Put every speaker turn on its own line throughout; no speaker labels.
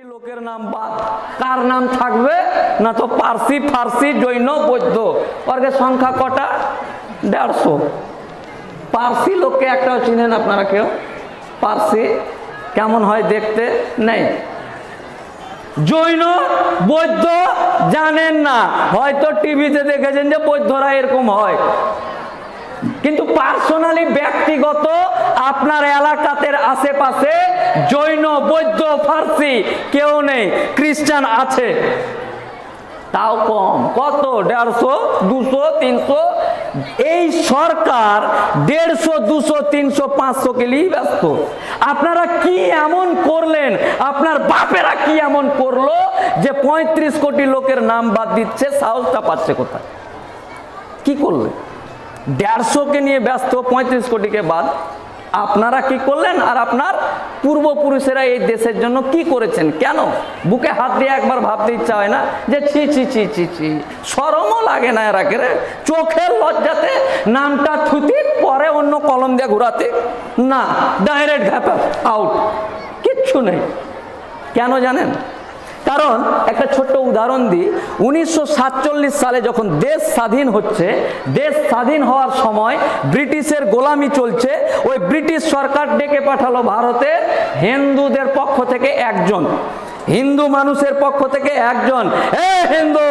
লোকের নাম বাদ। কার নাম থাকবে? না তো পার্সি, ফার্সি, জৈন, বৌদ্ধ। সংখ্যা কটা? দেড়শো। পার্সি লোককে একটাও চিনেন আপনারা কেউ? পার্সি কেমন হয় দেখতে? নেই। জৈন, বৌদ্ধ জানেন না। হয়তো টিভিতে দেখেছেন যে বৌদ্ধরা এরকম হয়। কিন্তু পার্সোনালি ব্যক্তিগত, আপনার এলাকাতে আশেপাশে জৈন, বৌদ্ধ, ফার্সি কেউ নেই, খ্রিস্টান আছে। তাও কম, কত? দেড়শো, দুশো, তিনশো? এই সরকার দেড়শো, দুশো, তিনশো, পাঁচশো কে নিয়েই ব্যস্ত। আপনারা কি এমন করলেন? আপনার বাপেরা কি এমন করল যে পঁয়ত্রিশ কোটি লোকের নাম বাদ দিচ্ছে, সাহসটা পাচ্ছে কোথায়? কি করলেন? দেড়শোকে নিয়ে ব্যস্ত, পঁয়ত্রিশ কোটিকে বাদ। আপনারা কি করলেন? আর আপনার পূর্বপুরুষেরা এই দেশের জন্য কি করেছেন? কেন? বুকে হাত দিয়ে একবার ভাবতে ইচ্ছা হয় না যে ছি ছি ছি ছি ছি। সরমও লাগে না এরাকে রে। চোখের লজ্জাতে নামটা থুতি, পরে অন্য কলম দিয়ে ঘুরাতে। না ডাইরেক্ট ঘাপা আউট কিচ্ছু নেই। কেন জানেন? কারণ একটা ছোট্ট উদাহরণ দিই। উনিশশো সাতচল্লিশ সালে যখন দেশ স্বাধীন হচ্ছে, দেশ স্বাধীন হওয়ার সময় ব্রিটিশের গোলামি চলছে। ওই ব্রিটিশ সরকার ডেকে পাঠালো ভারতের হিন্দুদের পক্ষ থেকে একজন। হিন্দু মানুষের পক্ষ থেকে একজন। এ হিন্দু,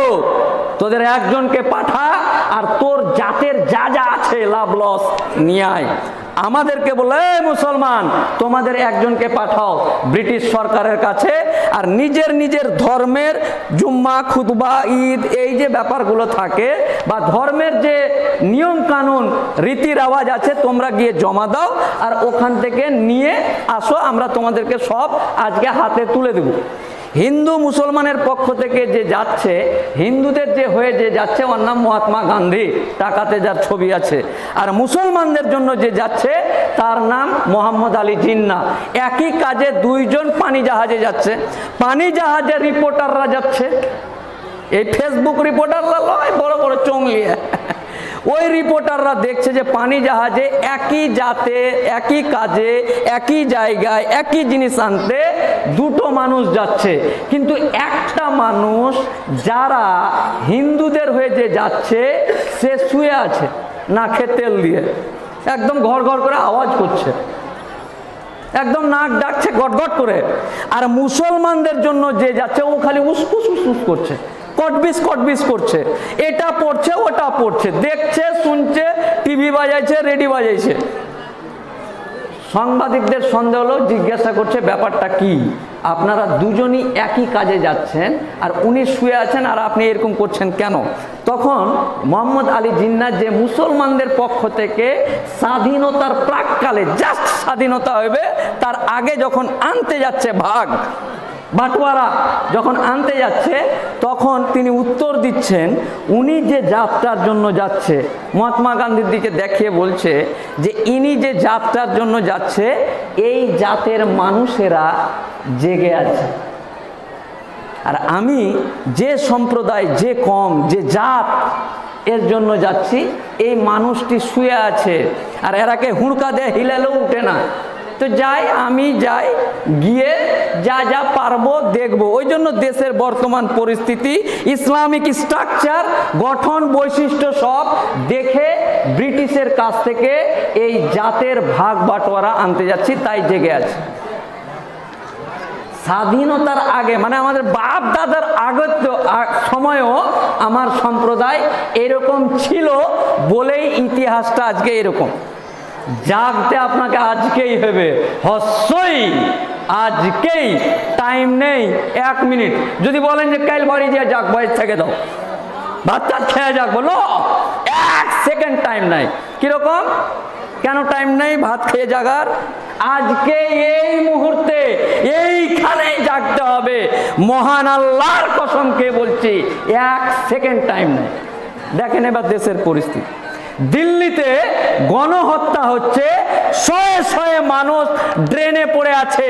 তোদের একজনকে পাঠা আর তোর জাতের যা যা আছে লাভ লস নিয়ে আয়। আমাদেরকে বলে "এই মুসলমান, তোমাদের একজনকে পাঠাও ব্রিটিশ সরকারের কাছে আর নিজের নিজের ধর্মের জুম্মা, খুতবা, ঈদ, এই যে ব্যাপারগুলো থাকে বা ধর্মের যে নিয়ম কানুন রীতি রেওয়াজ আছে, তোমরা গিয়ে জমা দাও আর ওখান থেকে নিয়ে আসো, আমরা তোমাদেরকে সব আজকে হাতে তুলে দেবো। হিন্দু মুসলমানের পক্ষ থেকে যে যাচ্ছে, হিন্দুদের যে হয়ে যে যাচ্ছে, ওর নাম মহাত্মা গান্ধী, টাকাতে যার ছবি আছে। আর মুসলমানদের জন্য যে যাচ্ছে, তার নাম মোহাম্মদ আলী জিন্না। একই কাজে দুইজন পানি জাহাজে যাচ্ছে। পানি জাহাজে রিপোর্টাররা যাচ্ছে। এই ফেসবুক রিপোর্টাররা লয়, বড় বড় চোংলিয়ে ওই রিপোর্টাররা দেখছে যে পানি জাহাজে একই জাতে, একই কাজে, একই জায়গায়, একই জিনিস আনতে দুটো মানুষ যাচ্ছে। কিন্তু একটা মানুষ যারা হিন্দুদের হয়ে যে যাচ্ছে, সে শুয়ে আছে নাকে তেল দিয়ে। একদম ঘর ঘর করে আওয়াজ করছে। একদম নাক ডাকছে গটগট করে। আর মুসলমানদের জন্য যে যাচ্ছে, ও খালি উসকুস উসকুস করছে। কটবিস কটবিস করছে। এটা পড়ছে, ওটা পড়ছে। দেখছে, শুনছে, টিভি বাজাইছে, রেডি বাজাইছে। সাংবাদিকদের সন্দেহ হলো, জিজ্ঞাসা করছে ব্যাপারটা কি? আপনারা দুজনই একই কাজে যাচ্ছেন আর উনি শুয়ে আছেন আর আপনি এরকম করছেন কেন? তখন মোহাম্মদ আলী জিন্না যে মুসলমানদের পক্ষ থেকে স্বাধীনতার প্রাককালে জাস্ট স্বাধীনতা হবে, তার আগে যখন আনতে যাচ্ছে ভাগ বাটোয়ারা যখন আনতে যাচ্ছে, তখন তিনি উত্তর দিচ্ছেন, উনি যে যাত্রার জন্য যাচ্ছে, মহাত্মা গান্ধীর দিকে দেখিয়ে বলছে যে, ইনি যে যাত্রার জন্য যাচ্ছে, এই জাতের মানুষেরা জেগে আছে। আর আমি যে সম্প্রদায়, যে কম, যে জাত, এর জন্য যাচ্ছি, এই মানুষটি শুয়ে আছে। আর এরাকে হুড়কা দেয়, হিলালেও উঠে না। তো যাই, আমি যাই, গিয়ে যা যা পারব দেখব। ওই জন্য দেশের বর্তমান পরিস্থিতি, ইসলামিক স্ট্রাকচার, গঠন বৈশিষ্ট্য সব দেখে ব্রিটিশের কাছ থেকে এই জাতের ভাগ বাটোয়ারা আনতে যাচ্ছি, তাই জেগে আছে। স্বাধীনতার আগে মানে আমাদের বাপ দাদার আগত সময়ও আমার সম্প্রদায় এরকম ছিল বলেই ইতিহাসটা আজকে এরকম। জাগতে আপনাকে আজকেই হবে। হস্যই, আজকেই। টাইম নেই, এক মিনিট। যদি বলেন যে, কাল বাড়ি দিয়ে যাক, বয়স থেকে দাও। টাত খেয়ে যাক, বলো। এক সেকেন্ড টাইম নাই। কীরকম? কেন টাইম নেই? ভাত খেয়ে জাগার। আজকে এই মুহূর্তে এইখানেই জাগতে হবে। মহান আল্লাহর কসমকে বলছি, এক সেকেন্ড টাইম নেই। দেখেন এবার দেশের পরিস্থিতি। দিল্লিতে গণহত্যা হচ্ছে, শয়ে শয়ে মানুষ ড্রেনে পড়ে আছে,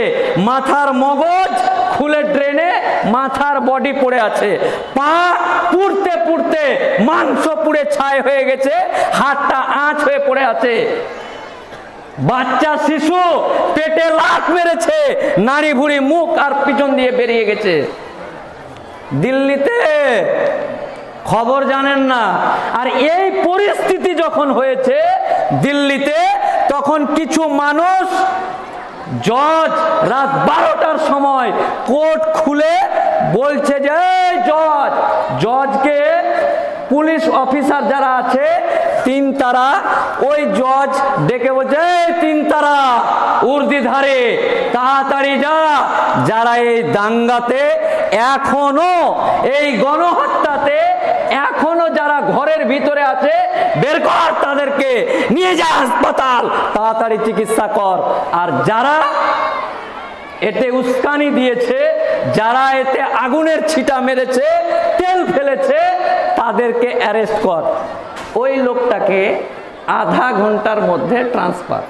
মাথার মগজ খুলে ড্রেনে মাথার বডি পড়ে আছে, পা পুড়তে পুড়তে মাংস পুড়ে ছাই হয়ে গেছে, হাতটা আঁচ হয়ে পড়ে আছে। বাচ্চা, শিশু পেটে লাত মেরেছে নাড়ি ভুড়ি মুখ আর পিছন দিয়ে বেরিয়ে গেছে। দিল্লিতে খবর জানেন না। আর এই পরিস্থিতি যখন হয়েছে দিল্লিতে, তখন কিছু মানুষ জজ রাত বারোটার সময় কোর্ট খুলে বলছে যে জজ, জজকে পুলিশ অফিসার যারা আছে, তিন তারা। ওই জজ ডেকে বলছে, "এই তিন তারা, উর্দি ধারে, তাড়াতাড়ি যা। যারা এই দাঙ্গাতে এখনও এই গণহত্যাতে এখনও যারা ঘরের ভিতরে আছে, বের কর তাদেরকে। নিয়ে যা হাসপাতাল, তাড়াতাড়ি চিকিৎসা কর। আর যারা এতে উস্কানি দিয়েছে, যারা এতে আগুনের ছিটা মেরেছে, তেল ফেলেছে, তাদেরকে অ্যারেস্ট কর। ওই লোকটাকে আধা ঘণ্টার মধ্যে ট্রান্সফার।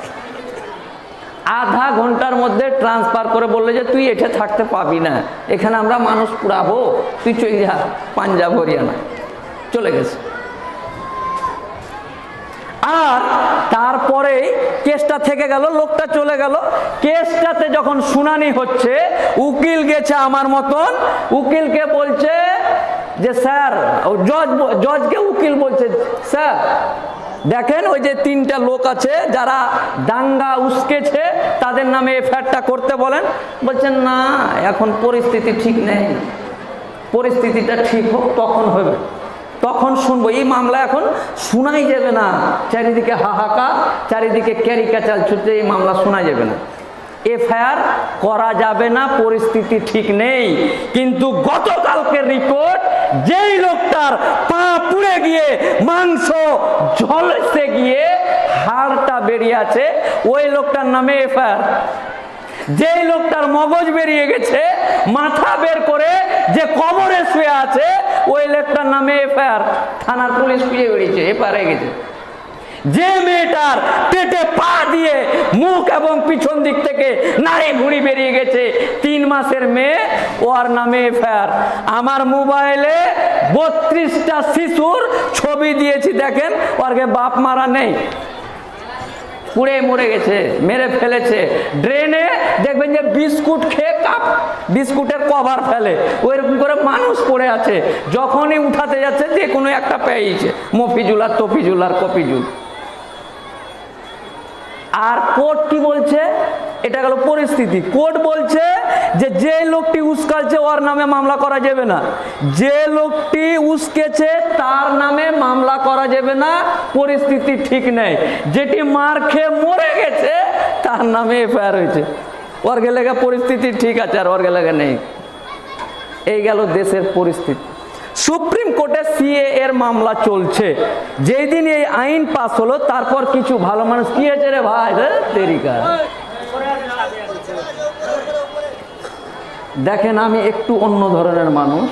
আধা ঘণ্টার মধ্যে ট্রান্সফার করে বললে যে, তুই এঠে থাকতে পাবি না। এখানে আমরা মানুষ পুরাবো তুই চলে যা, পাঞ্জাব, হরিয়ানা। চলে গেছে। আর তারপরে কেসটা থেকে গেল, লোকটা চলে গেল। কেসটাতে যখন শুনানি হচ্ছে, উকিল গেছে আমার মতন। উকিলকে বলছে যে, স্যার জজ জজকে উকিল বলছে, স্যার, দেখেন ওই যে তিনটা লোক আছে, যারা দাঙ্গা উস্কেছে, তাদের নামে এফআইআরটা করতে বলেন। বলছেন, না, এখন পরিস্থিতি ঠিক নেই। পরিস্থিতিটা ঠিক হোক, তখন হবে। তখন শুনব, এই মামলা এখন শোনাই যাবে না। চারিদিকে হাহাকার, চারিদিকে ক্যারি ক্যারিকাচাল ছুটতে এই মামলা শোনা যাবে না। এফআইআর করা যাবে না, পরিস্থিতি ঠিক নেই। কিন্তু গতকালকের রিপোর্ট, যেই লোকটার পা পুড়ে গিয়ে, মাংস ঝলসে গিয়ে হাড়টা বেরিয়ে আছে, ওই লোকটার নামে এফআইআর। যেই লোকটার মগজ বেরিয়ে গেছে, মাথা বের করে যে কবরে শুয়ে আছে, ওই লোকটার নামে এফআইআর, থানার পুলিশ খুঁজে বেরিয়েছে এফআইআর গেছে। যে মেয়েটার পেটে পা দিয়ে মুখ এবং পিছন দিক থেকে নাড়ি ভুড়ি বেরিয়ে গেছে, তিন মাসের মেয়ে, ওর নামে এফআইআর। আমার মোবাইলে বত্রিশটা শিশুর ছবি দিয়েছি, দেখেন ওরকে বাপ মারা নেই। পুড়ে মরে গেছে, মেরে ফেলেছে। ড্রেনে দেখবেন যে বিস্কুট খেয়ে কাপ, বিস্কুটের কভার ফেলে। ওইরকম করে মানুষ পড়ে আছে। যখনই উঠাতে যাচ্ছে, যে কোনো একটা পেয়েছে মফিজুল আর তফিজুল আর কপিজুল। আর কোর্ট কি বলছে এটা গেল পরিস্থিতি। কোর্ট বলছে যে যে লোকটি উস্কালছে ওর নামে মামলা করা যাবে না। যে লোকটি উস্কেছে, তার নামে মামলা করা যাবে না। পরিস্থিতি ঠিক নেই। যেটি মার খেয়ে মরে গেছে, তার নামে এফআইআর হয়েছে। ওর গেলে পরিস্থিতি ঠিক আছে, আর ওর গেলে নেই। এই গেল দেশের পরিস্থিতি। সুপ্রিম কোর্টে সিএ এর মামলা চলছে। যেই দিন এই আইন পাস হলো, তারপর কিছু ভালো মানুষ কি হয়েছে রে ভাই? রে তেরিকা। দেখেন আমি একটু অন্য ধরনের মানুষ।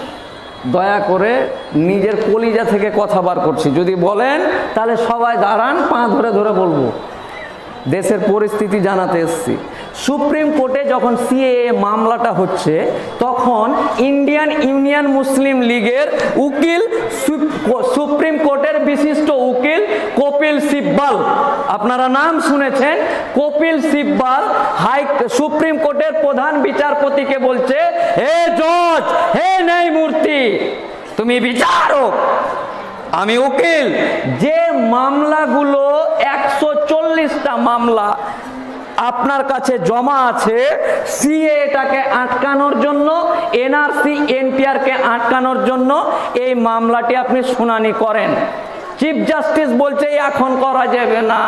দয়া করে নিজের কলিজা থেকে কথা বার করছি। যদি বলেন, তাহলে সবাই দাঁড়ান, পা ধরে ধরে বলব। দেশের পরিস্থিতি জানাতে এসছি। সুপ্রিম কোর্টে যখন সিএএ মামলাটা হচ্ছে, তখন ইন্ডিয়ান ইউনিয়ন মুসলিম লীগের উকিল সুপ- সুপ্রিম কোর্টের বিশিষ্ট উকিল কপিল সিব্বাল। আপনারা নাম শুনেছেন? কপিল সিব্বাল হাই, সুপ্রিম কোর্টের প্রধান বিচারপতিকে বলছে, হে জজ, হে ন্যায়মূর্তি, তুমি বিচারক, আমি উকিল। যে মামলাগুলো একশো চল্লিশটা মামলা আপনার কাছে জমা আছে সিএ এটাকে আটকানোর জন্য এনআরসি এনপিআরকে আটকানোর জন্য। এই মামলাটি আপনি শুনানি করেন। চিফ জাস্টিস বলছে, এখন করা যাবে না।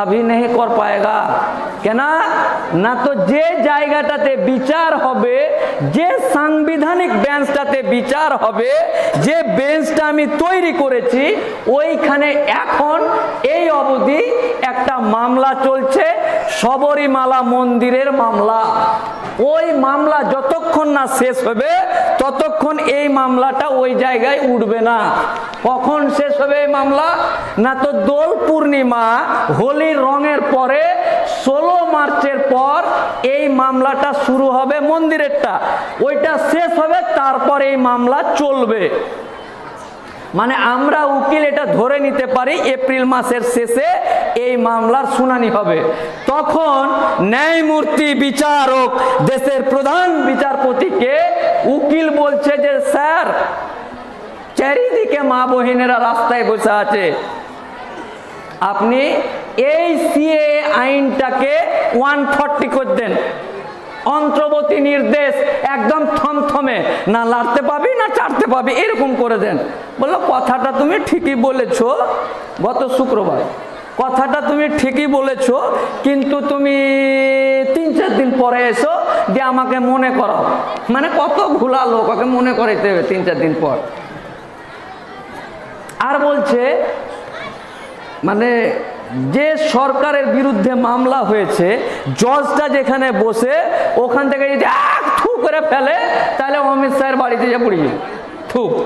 আভি নেই কর পায়গা কেনা না তো যে জায়গাটাতে বিচার হবে যে সাংবিধানিক বেঞ্চটাতে বিচার হবে যে বেঞ্চটা আমি তৈরি করেছি ওইখানে এখন এই অবধি একটা মামলা চলছে সবরীমালা মন্দিরের মামলা ওই মামলা যতক্ষণ না শেষ হবে, ততক্ষণ এই মামলাটা ওই জায়গায় উঠবে না। কখন শেষ হবে এই মামলা? না তো দোল পূর্ণিমা হোলির রঙের পরে ষোলো মার্চের পর এই মামলাটা শুরু হবে মন্দিরেরটা। ওইটা শেষ হবে, তারপর এই মামলা চলবে। মানে আমরা উকিল এটা ধরে নিতে পারি, এপ্রিল মাসের শেষে এই মামলার শুনানি হবে। তখন ন্যায়মূর্তি বিচারক, দেশের প্রধান বিচারপতিকে উকিল বলছে যে, স্যার চারিদিকে মা বহিনেরা রাস্তায় বসে আছে। আপনি এই সিএ আইনটাকে ওয়ান ফর্টি করে দেন। অন্ত্রবতী নির্দেশ একদম থমথমে। না লাড়তে পাবি, না চাড়তে পাবি, এরকম করে দেন। বলল, কথাটা তুমি ঠিকই বলেছ গত শুক্রবার। কথাটা তুমি ঠিকই বলেছ, কিন্তু তুমি তিন চার দিন পরে এসো যে আমাকে মনে করাও। মানে কত ঘোলা লোক ওকে মনে করাইতে হবে তিন চার দিন পর। আর বলছে মানে যে সরকারের বিরুদ্ধে মামলা হয়েছে, জজটা যেখানে বসে, ওখান থেকে যদি এক থু করে ফেলে, তাহলে অমিত শাহের বাড়িতে যে পড়ি থু।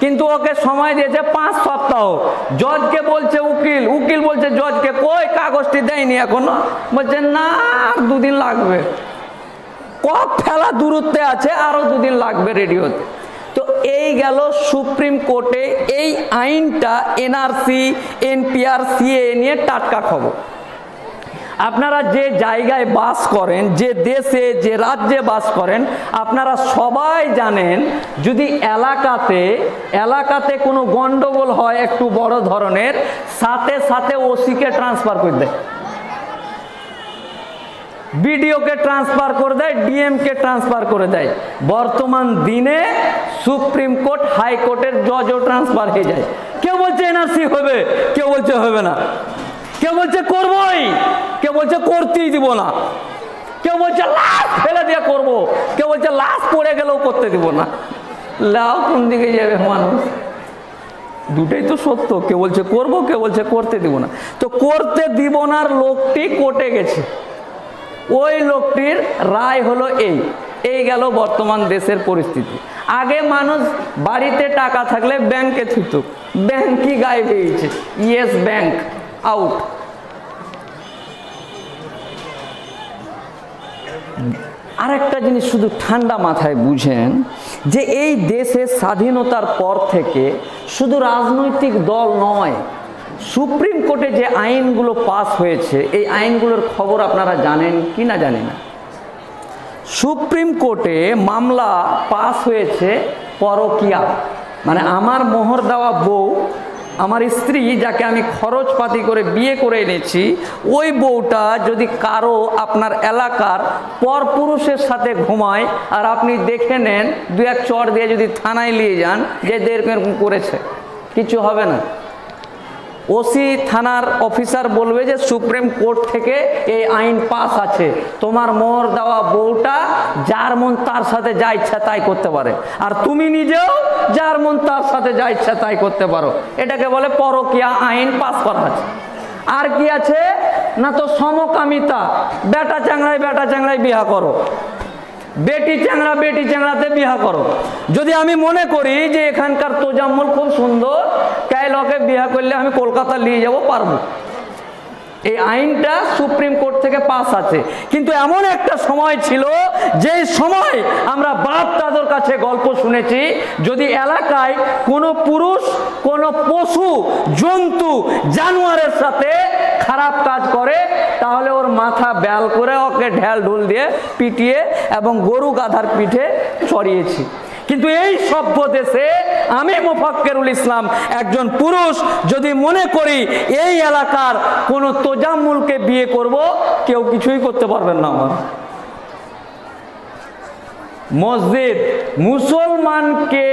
কিন্তু ওকে সময় দিয়েছে পাঁচ সপ্তাহ। জজকে বলছে উকিল উকিল বলছে, জজকে কই? কাগজটি দেয়নি এখনও। বলছে, না, আর দুদিন লাগবে। কপ ফেলা দূরত্বে আছে আরও দুদিন লাগবে রেডিওতে। এই গেল সুপ্রিম কোর্টে এই আইনটা এনআরসি, এনপিআর সিএ নিয়ে টাটকা খবর। আপনারা যে জায়গায় বাস করেন, যে দেশে, যে রাজ্যে বাস করেন, আপনারা সবাই জানেন যদি এলাকাতে এলাকাতে কোনো গণ্ডগোল হয় একটু বড় ধরনের, সাথে সাথে ওসিকে ট্রান্সফার করে দেয়। বিডিওকে ট্রান্সফার করে দেয়, ডিএমকে ট্রান্সফার করে দেয়। বর্তমান দিনে সুপ্রিম কোর্ট হাইকোর্টের জজও ট্রান্সফার হয়ে যায়। কেউ বলছে এনআরসি হবে, কেউ বলছে হবে না। কেউ বলছে করবই, কেউ বলছে করতেই দিব না। কেউ বলছে লাশ ফেলে দিয়ে করব, কেউ বলছে লাশ পড়ে গেলেও করতে দিব না। লাও কোন দিকে যাবে মানুষ? দুটোই তো সত্য, কেউ বলছে করব, কেউ বলছে করতে দিব না। তো করতে দিব নার লোকটি কোর্টে গেছে। ওই লোকটির রায় হলো এই। এই গেল বর্তমান দেশের পরিস্থিতি। আগে মানুষ বাড়িতে টাকা থাকলে ব্যাংকে থুত ব্যাংকই গায়ে পেয়েছে ইয়েস, ব্যাংক। আউট। আরেকটা জিনিস শুধু ঠান্ডা মাথায় বুঝেন যে এই দেশে স্বাধীনতার পর থেকে শুধু রাজনৈতিক দল নয়, সুপ্রিম কোর্টে যে আইনগুলো পাস হয়েছে, এই আইনগুলোর খবর আপনারা জানেন কি না জানেন? না সুপ্রিম কোর্টে মামলা পাস হয়েছে পরকিয়া। মানে আমার মোহর দেওয়া বউ, আমার স্ত্রী যাকে আমি খরচপাতি করে বিয়ে করে এনেছি, ওই বউটা যদি কারও আপনার এলাকার পরপুরুষের সাথে ঘুমায়, আর আপনি দেখে নেন, দু এক চর দিয়ে যদি থানায় নিয়ে যান, যে এরকম করেছে, কিছু হবে না। ওসি থানার অফিসার বলবে যে সুপ্রিম কোর্ট থেকে এই আইন পাস আছে। তোমার মোহর দেওয়া বউটা যার মন তার সাথে যা ইচ্ছা তাই করতে পারে। আর তুমি নিজেও যার মন তার সাথে যা ইচ্ছা তাই করতে পারো। এটাকে বলে পরকিয়া আইন পাস করা আছে। আর কি আছে? না তো সমকামিতা। বেটা চাংড়ায় বেটা চাংড়ায় বিয়া করো। বেটি চ্যাংরা বেটি চ্যাংরাতে বিয়া করো। যদি আমি মনে করি যে এখানকার তোজাম্মল খুব সুন্দর তাই লোকে বিয়া করলে আমি কলকাতা নিয়ে যাব পারব। এই আইনটা সুপ্রিম কোর্ট থেকে পাস আছে। কিন্তু এমন একটা সময় ছিল, যে সময় আমরা বাপ দাদর কাছে গল্প শুনেছি, যদি এলাকায় কোনো পুরুষ, কোনো পশু, জন্তু, জানোয়ারের সাথে খারাপ কাজ করে, তাহলে ওর মাথা ব্যাল করে ওকে ঢ্যাল ঢুল দিয়ে পিটিয়ে এবং গরু গাধার পিঠে চড়িয়েছি। কিন্তু এই সভ্য দেশে আমি মোফাক্কেরুল ইসলাম একজন পুরুষ, যদি মনে করি এই এলাকার কোনো তোজামুলকে বিয়ে করব, কেউ কিছুই করতে পারবেন না আমার। মসজিদ, মুসলমানকে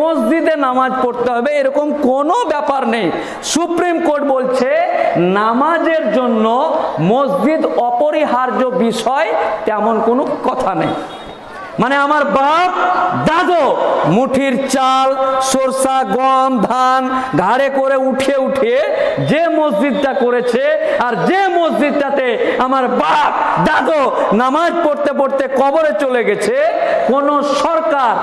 মসজিদে নামাজ পড়তে হবে, এরকম কোনো ব্যাপার নেই। সুপ্রিম কোর্ট বলছে, নামাজের জন্য মসজিদ অপরিহার্য বিষয় তেমন কোনো কথা নেই। মানে আমার বাপ দাদো, মুঠির চাল, সরষা, গম, ধান ঘাড়ে করে উঠে উঠে যে মসজিদটা করেছে আর যে মসজিদটাতে আমার বাপ দাদো নামাজ পড়তে পড়তে কবরে চলে গেছে, কোন সরকার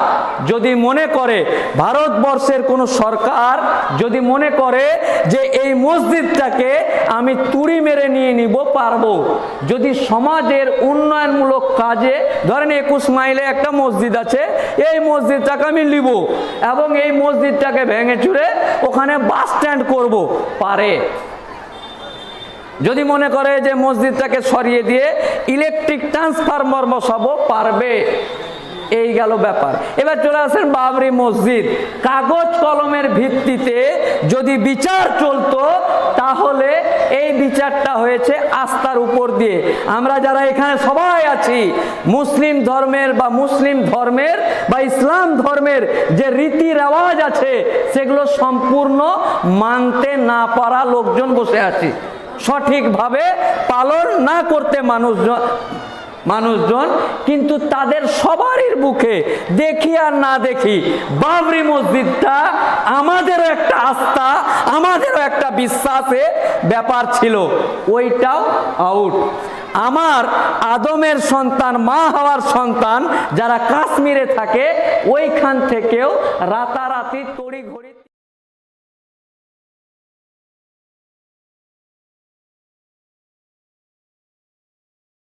যদি মনে করে, ভারতবর্ষের কোন সরকার যদি মনে করে যে এই মসজিদটাকে আমি তুড়ি মেরে নিয়ে নিব, পারব। যদি সমাজের উন্নয়নমূলক কাজে, ধরেন একুশ মাইলে একটা মসজিদ আছে, এই মসজিদটাকে আমি নিব এবং এই মসজিদটাকে ভেঙে চুরে ওখানে বাস স্ট্যান্ড করব, পারে। যদি মনে করে যে মসজিদটাকে সরিয়ে দিয়ে ইলেকট্রিক ট্রান্সফরমার বসাবো, পারবে। এই গেল ব্যাপার। এবার চলে আসেন বাবরি মসজিদ। কাগজ কলমের ভিত্তিতে যদি বিচার চলতো, তাহলে এই বিচারটা হয়েছে আস্থার উপর দিয়ে। আমরা যারা এখানে সবাই আছি, মুসলিম ধর্মের বা মুসলিম ধর্মের বা ইসলাম ধর্মের যে রীতি রেওয়াজ আছে, সেগুলো সম্পূর্ণ মানতে না পারা লোকজন বসে আছি। সঠিকভাবে পালন না করতে মানুষজন মানুষজন, কিন্তু তাদের সবারই বুকে দেখি আর না দেখি, বাবরি মসজিদটা আমাদেরও একটা আস্থা, আমাদেরও একটা বিশ্বাসে ব্যাপার ছিল। ওইটাও আউট আমার আদমের সন্তান, মা হওয়ার সন্তান যারা কাশ্মীরে থাকে, ওইখান থেকেও রাতারাতি তড়িঘড়ি